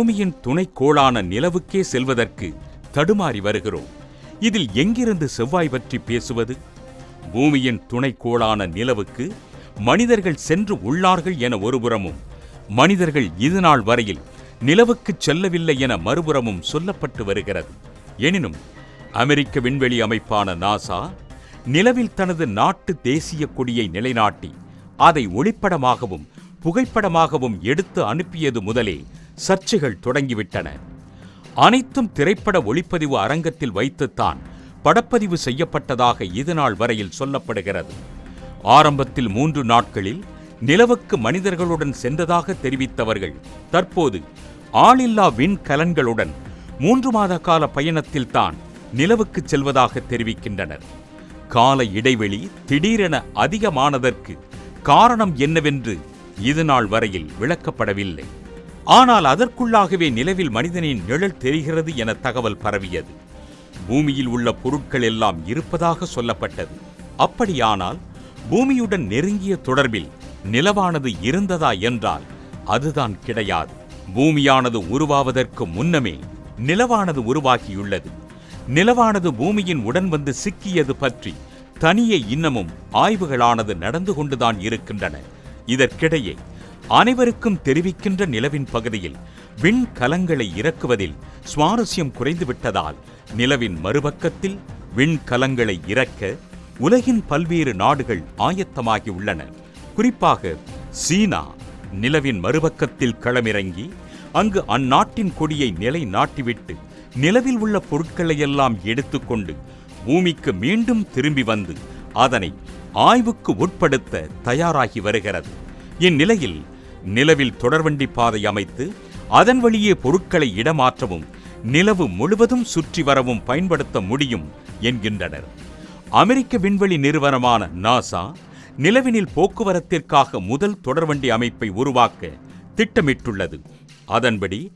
பூமியின் துணைக்கோளான நிலவுக்கே செல்வதற்கு தடுமாறி வருகிறோம். இதில் எங்கிருந்து செவ்வாய் பற்றி பேசுவது? பூமியின் துணைக்கோளான நிலவுக்கு மனிதர்கள் சென்று உள்ளார்கள் என ஒருபுறமும் மனிதர்கள் இதுநாள் வரையில் நிலவுக்கு செல்லவில்லை என மறுபுறமும் சொல்லப்பட்டு வருகிறது. எனினும் அமெரிக்க விண்வெளி அமைப்பான நாசா நிலவில் தனது நாட்டு தேசிய கொடியை நிலைநாட்டி அதை ஒளிப்படமாகவும் புகைப்படமாகவும் எடுத்து அனுப்பியது முதலே சர்ச்சைகள் தொடங்கிவிட்டன. அனைத்தும் திரைப்பட ஒளிப்பதிவு அரங்கத்தில் வைத்துத்தான் படப்பதிவு செய்யப்பட்டதாக இதுநாள் வரையில் சொல்லப்படுகிறது. ஆரம்பத்தில் மூன்று நாட்களில் நிலவுக்கு மனிதர்களுடன் சென்றதாக தெரிவித்தவர்கள் தற்போது ஆளில்லா விண்கலன்களுடன் மூன்று மாத கால பயணத்தில் தான் நிலவுக்கு செல்வதாக தெரிவிக்கின்றனர். கால இடைவெளி திடீரென அதிகமானதற்கு காரணம் என்னவென்று இதுநாள் வரையில் விளக்கப்படவில்லை. ஆனால் அதற்குள்ளாகவே நிலவில் மனிதனின் நிழல் தெரிகிறது என தகவல் பரவியது. பூமியில் உள்ள பொருட்கள் எல்லாம் இருப்பதாக சொல்லப்பட்டது. அப்படியானால் பூமியுடன் நெருங்கிய தொடர்பில் நிலவானது இருந்ததா என்றால் அதுதான் கிடையாது. பூமியானது உருவாவதற்கு முன்னமே நிலவானது உருவாகியுள்ளது. நிலவானது பூமியின் உடன் வந்து சிக்கியது பற்றி தனியே இன்னமும் ஆய்வுகளானது நடந்து கொண்டுதான் இருக்கின்றன. இதற்கிடையே அனைவருக்கும் தெரிவிக்கின்ற நிலவின் பகுதியில் விண்கலங்களை இறக்குவதில் சுவாரஸ்யம் குறைந்துவிட்டதால் நிலவின் மறுபக்கத்தில் விண்கலங்களை இறக்க உலகின் பல்வேறு நாடுகள் ஆயத்தமாகி உள்ளன. குறிப்பாக சீனா நிலவின் மறுபக்கத்தில் களமிறங்கி அங்கு அந்நாட்டின் கொடியை நிலை நாட்டிவிட்டு நிலவில் உள்ள பொருட்களை எல்லாம் எடுத்துக்கொண்டு பூமிக்கு மீண்டும் திரும்பி வந்து அதனை ஆய்வுக்கு உட்படுத்த தயாராகி வருகிறது. இந்நிலையில் நிலவில் தொடர்வண்டி பாதை அமைத்து அதன் வழியே பொருட்களை இடமாற்றவும் நிலவு முழுவதும் சுற்றி வரவும் பயன்படுத்த முடியும் என்கின்றனர். அமெரிக்க விண்வெளி நிறுவனமான நாசா நிலவினில் போக்குவரத்திற்காக முதல் தொடர்வண்டி அமைப்பை உருவாக்க திட்டமிட்டுள்ளது. அதன்படி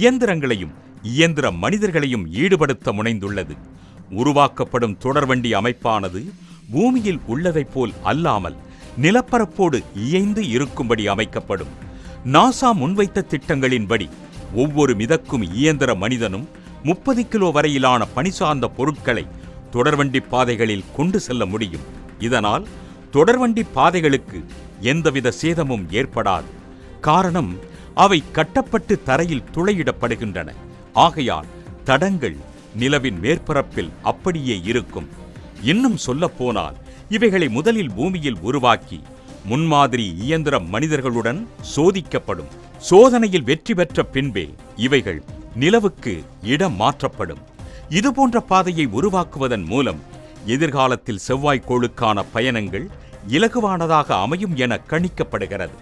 இயந்திரங்களையும் இயந்திர மனிதர்களையும் ஈடுபடுத்த முனைந்துள்ளது. உருவாக்கப்படும் தொடர்வண்டி அமைப்பானது பூமியில் உள்ளதைப் போல் அல்லாமல் நிலப்பரப்போடு இயைந்து இருக்கும்படி அமைக்கப்படும். நாசா முன்வைத்த திட்டங்களின்படி ஒவ்வொரு மிதக்கும் இயந்திர மனிதனும் முப்பது கிலோ வரையிலான பணி சார்ந்த பொருட்களை தொடர்வண்டி பாதைகளில் கொண்டு செல்ல முடியும். இதனால் தொடர்வண்டி பாதைகளுக்கு எந்தவித சேதமும் ஏற்படாது. காரணம் அவை கட்டப்பட்டு தரையில் துளையிடப்படுகின்றன. ஆகையால் தடங்கள் நிலவின் மேற்பரப்பில் அப்படியே இருக்கும். இன்னும் சொல்லப்போனால் இவைகளை முதலில் பூமியில் உருவாக்கி முன்மாதிரி இயந்திர மனிதர்களுடன் சோதிக்கப்படும். சோதனையில் வெற்றி பெற்ற பின்பே இவைகள் நிலவுக்கு இடம் மாற்றப்படும் இதுபோன்ற பாதையை உருவாக்குவதன் மூலம் எதிர்காலத்தில் செவ்வாய்க்கோளுக்கான பயணங்கள் இலகுவானதாக அமையும் என கணிக்கப்படுகிறது.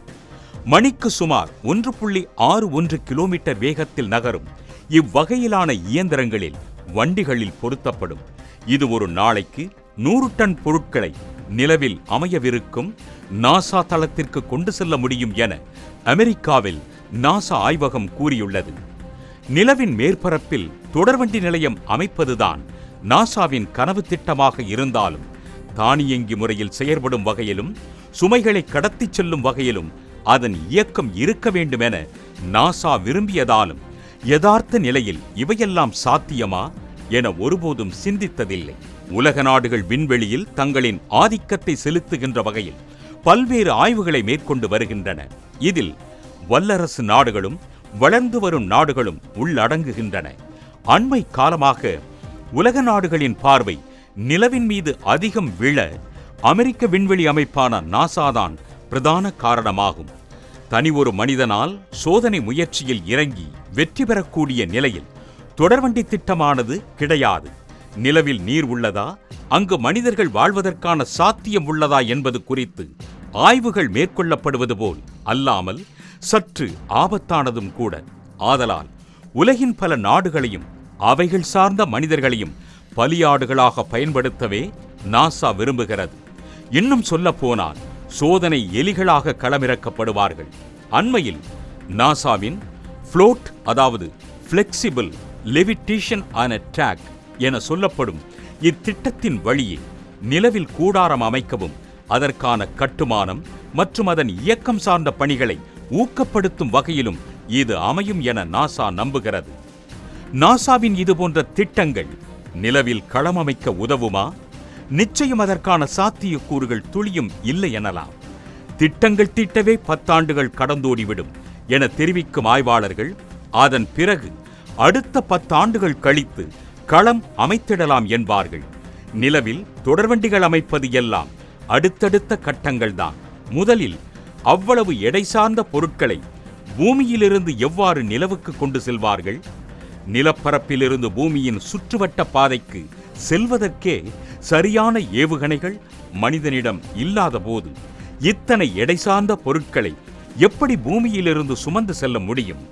மணிக்கு சுமார் ஒன்று புள்ளி ஆறு ஒன்று கிலோமீட்டர் வேகத்தில் நகரும் இவ்வகையிலான இயந்திரங்களில் வண்டிகளில் பொருத்தப்படும். இது ஒரு நாளைக்கு நூறு டன் பொருட்களை நிலவில் அமையவிருக்கும் நாசா தளத்திற்கு கொண்டு செல்ல முடியும் என அமெரிக்காவில் நாசா ஆய்வகம் கூறியுள்ளது. நிலவின் மேற்பரப்பில் தொடர்வண்டி நிலையம் அமைப்பதுதான் நாசாவின் கனவு திட்டமாக இருந்தாலும் தானியங்கி முறையில் செயற்படும் வகையிலும் சுமைகளை கடத்திச் செல்லும் வகையிலும் அதன் இயக்கம் இருக்க வேண்டும் என நாசா விரும்பியதாலும் யதார்த்த நிலையில் இவையெல்லாம் சாத்தியமா என ஒருபோதும் சிந்தித்ததில்லை. உலக நாடுகள் விண்வெளியில் தங்களின் ஆதிக்கத்தை செலுத்துகின்ற வகையில் பல்வேறு ஆய்வுகளை மேற்கொண்டு வருகின்றன. இதில் வல்லரசு நாடுகளும் வளர்ந்து வரும் நாடுகளும் உள்ளடங்குகின்றன. அண்மை காலமாக உலக நாடுகளின் பார்வை நிலவின் மீது அதிகம் விழ அமெரிக்க விண்வெளி அமைப்பான நாசாதான் பிரதான காரணமாகும். தனி ஒரு மனிதனால் சோதனை முயற்சியில் இறங்கி வெற்றி பெறக்கூடிய நிலையில் தொடர்வண்டி திட்டமானது கிடையாது. நிலவில் நீர் உள்ளதா? அங்கு மனிதர்கள் வாழ்வதற்கான சாத்தியம் உள்ளதா என்பது குறித்து ஆய்வுகள் மேற்கொள்ளப்படுவது போல் அல்லாமல் சற்று ஆபத்தானதும் கூட. ஆதலால் உலகின் பல நாடுகளையும் அவைகள் சார்ந்த மனிதர்களையும் பலியாடுகளாக பயன்படுத்தவே நாசா விரும்புகிறது. இன்னும் சொல்லப் போனால் சோதனை எலிகளாக களமிறக்கப்படுவார்கள். அண்மையில் நாசாவின் ஃப்ளோட் அதாவது ஃப்ளெக்சிபிள் லெவிட்டேஷன் ஆன் ட்ராக் என சொல்லப்படும் இத்திட்டத்தின் வழியே நிலவில் கூடாரம் அமைக்கவும் அதற்கான கட்டுமானம் மற்றும் அதன் இயக்கம் சார்ந்த பணிகளை ஊக்கப்படுத்தும் வகையிலும் இது அமையும் என நாசா நம்புகிறது. நாசாவின் இதுபோன்ற திட்டங்கள் நிலவில் களமமைக்க உதவுமா? நிச்சயம் அதற்கான சாத்தியக்கூறுகள் துளியும் இல்லை எனலாம். திட்டங்கள் தீட்டவே பத்தாண்டுகள் கடந்தோடிவிடும் என தெரிவிக்கும் ஆய்வாளர்கள் அதன் பிறகு அடுத்த பத்தாண்டுகள் கழித்து களம் அமைத்திடலாம் என்பார்கள். நிலவில் தொடர்வண்டிகள் அமைப்பது எல்லாம் அடுத்தடுத்த கட்டங்கள்தான். முதலில் அவ்வளவு எடை சார்ந்த பொருட்களை பூமியிலிருந்து எவ்வாறு நிலவுக்கு கொண்டு செல்வார்கள்? நிலப்பரப்பிலிருந்து பூமியின் சுற்றுவட்ட பாதைக்கு செல்வதற்கே சரியான ஏவுகணைகள் மனிதனிடம் இல்லாத போது இத்தனை எடை சார்ந்த பொருட்களை எப்படி பூமியிலிருந்து சுமந்து செல்ல முடியும்?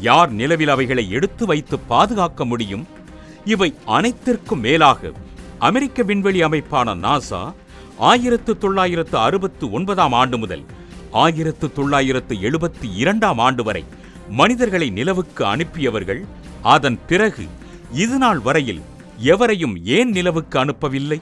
யார் நிலவில் அவைகளை எடுத்து வைத்து பாதுகாக்க முடியும்? இவை அனைத்திற்கும் மேலாக அமெரிக்க விண்வெளி அமைப்பான நாசா ஆயிரத்து தொள்ளாயிரத்து அறுபத்து ஒன்பதாம் ஆண்டு முதல் ஆயிரத்து தொள்ளாயிரத்து எழுபத்தி இரண்டாம் ஆண்டு வரை மனிதர்களை நிலவுக்கு அனுப்பியவர்கள். அதன் பிறகு இதுநாள் வரையில் எவரையும் ஏன் நிலவுக்கு அனுப்பவில்லை?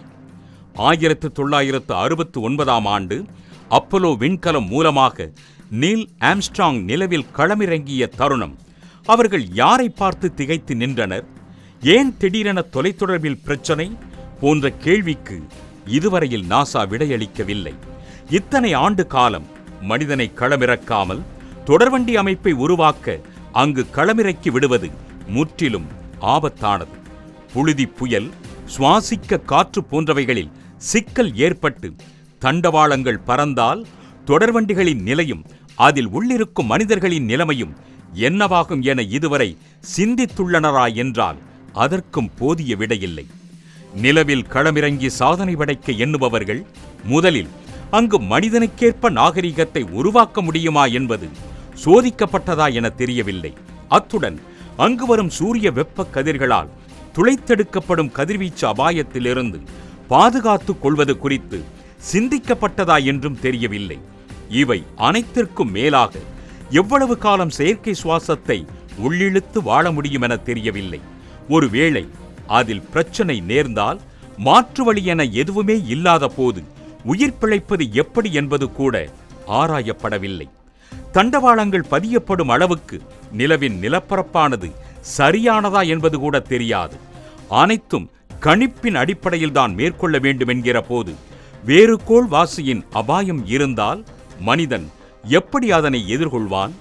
ஆயிரத்து தொள்ளாயிரத்து அறுபத்து ஒன்பதாம் ஆண்டு அப்போலோ விண்கலம் மூலமாக நீல் ஆம்ஸ்ட்ராங் நிலவில் களமிறங்கிய தருணம். அவர்கள் யாரை பார்த்து திகைத்து நின்றனர்? ஏன் திடீரென தொலைத்தொடர்பில் பிரச்சனை? போன்ற கேள்விக்கு இதுவரையில் நாசா விடையளிக்கவில்லை. இத்தனை ஆண்டு காலம் மனிதனை களமிறக்காமல் தொடர்வண்டி அமைப்பை உருவாக்க அங்கு களமிறக்கி விடுவது முற்றிலும் ஆபத்தானது. புழுதி புயல் சுவாசிக்க காற்று போன்றவைகளில் சிக்கல் ஏற்பட்டு தண்டவாளங்கள் பறந்தால் தொடர்வண்டிகளின் நிலையும் அதில் உள்ளிருக்கும் மனிதர்களின் நிலைமையும் என்னவாகும் என இதுவரை சிந்தித்துள்ளனரா என்றால் அதற்கும் போதிய விடையில்லை. நிலவில் களமிறங்கி சாதனை படைக்க எண்ணுபவர்கள் முதலில் அங்கு மனிதனுக்கேற்ப நாகரிகத்தை உருவாக்க முடியுமா என்பது சோதிக்கப்பட்டதா என தெரியவில்லை. அத்துடன் அங்கு வரும் சூரிய வெப்ப கதிர்களால் துளைத்தெடுக்கப்படும் கதிர்வீச்சு அபாயத்திலிருந்து பாதுகாத்துக் கொள்வது குறித்து சிந்திக்கப்பட்டதா என்றும் தெரியவில்லை. இவை அனைத்திற்கும் மேலாக எவ்வளவு காலம் செயற்கை சுவாசத்தை உள்ளிழுத்து வாழ முடியும் என தெரியவில்லை. ஒருவேளை அதில் பிரச்சனை நேர்ந்தால் மாற்று வழி என எதுவுமே இல்லாத போது உயிர் பிழைப்பது எப்படி என்பது கூட ஆராயப்படவில்லை. தண்டவாளங்கள் பதியப்படும் அளவுக்கு நிலவின் நிலப்பரப்பானது சரியானதா என்பது கூட தெரியாது. அனைத்தும் கணிப்பின் அடிப்படையில்தான் மேற்கொள்ள வேண்டும் என்கிற போது வேறு கோள் வாசியின் அபாயம் இருந்தால் மனிதன் எப்படி அதனை எதிர்கொள்வான்?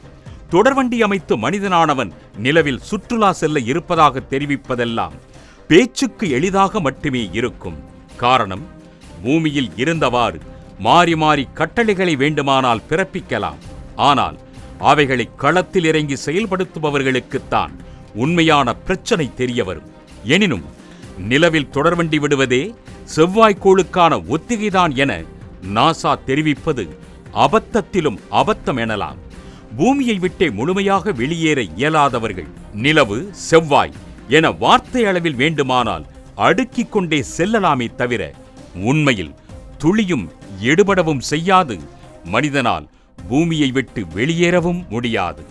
தொடர்வண்டி அமைத்து மனிதனானவன் நிலவில் சுற்றுலா செல்ல இருப்பதாக தெரிவிப்பதெல்லாம் பேச்சுக்கு எளிதாக மட்டுமே இருக்கும். காரணம் பூமியில் இருந்தவாறு மாறி மாறி கட்டளைகளை வேண்டுமானால் பிறப்பிக்கலாம். ஆனால் அவைகளை களத்தில் இறங்கி செயல்படுத்துபவர்களுக்குத்தான் உண்மையான பிரச்சனை தெரிய வரும். எனினும் நிலவில் தொடர்வண்டி விடுவதே செவ்வாய்க்கோளுக்கான ஒத்திகைதான் என நாசா தெரிவிப்பது அபத்தத்திலும் அபத்தம் எனலாம். பூமியை விட்டே முழுமையாக வெளியேற இயலாதவர்கள். நிலவு செவ்வாய் என வார்த்தை அளவில் வேண்டுமானால் அடுக்கிக் கொண்டே செல்லலாமே தவிர உண்மையில் துளியும் எடுபடவும் செய்யாது. மனிதனால் பூமியை விட்டு வெளியேறவும் முடியாது.